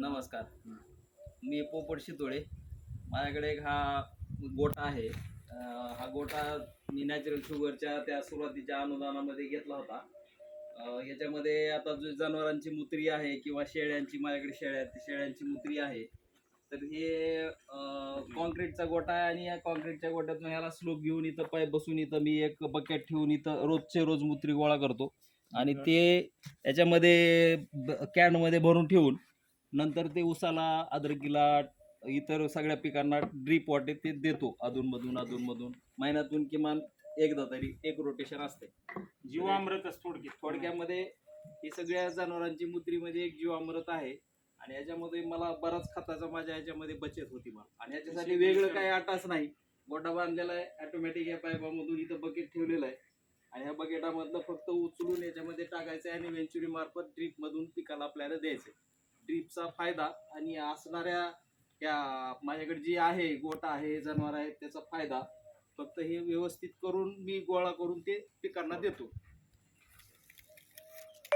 नमस्कार. मी पोपट शितोळे. माझ्याकडे एक हा गोटा आहे. अं, हा गोटा मी नॅचरल शुगरच्या त्या सुरुवातीच्या अनुदानामध्ये घेतला होता. अं, याच्यामध्ये आता जो जनावरांची मुत्री आहे किंवा शेळ्यांची माझ्याकडे शेळ्या शेळ्यांची मुत्री आहे. तर हे कॉन्क्रीटचा गोटा आहे आणि या कॉन्क्रीटच्या गोट्यातून ह्याला स्लोप घेऊन इथं पाईप बसून इथं मी एक बकेट ठेवून इथं रोजचे रोज मुत्री गोळा करतो. आणि ते याच्यामध्ये कॅनमध्ये भरून ठेवून नंतर ते उसाला अद्रकीला इतर सगळ्या पिकांना ड्रीप वॉटर ते देतो अधूनमधून अधूनमधून. महिन्यातून किमान एकदा तरी एक रोटेशन असते. जीवामृतच थोडक्यात. थोडक्यामध्ये ही सगळ्या जनावरांची म्हणजे एक जीवामृत आहे. आणि याच्यामध्ये मला बराच खताचा माझ्या याच्यामध्ये बचत होती मला. आणि याच्यासाठी वेगळं काही आटाच नाही. गोटा बांधलेला आहे ऑटोमॅटिक या पाईपामधून इथं बकेट ठेवलेलं आहे. आणि ह्या बकेटामधलं फक्त उचलून याच्यामध्ये टाकायचं आहे आणि वेंचुरी मार्फत ड्रीप मधून पिकाला आपल्याला द्यायचं चा फायदा आणि असणाऱ्या या माझ्याकडे जी आहे गोटा आहे जनावर आहे त्याचा फायदा फक्त हे व्यवस्थित करून मी गोळा करून ते पिकांना देतो.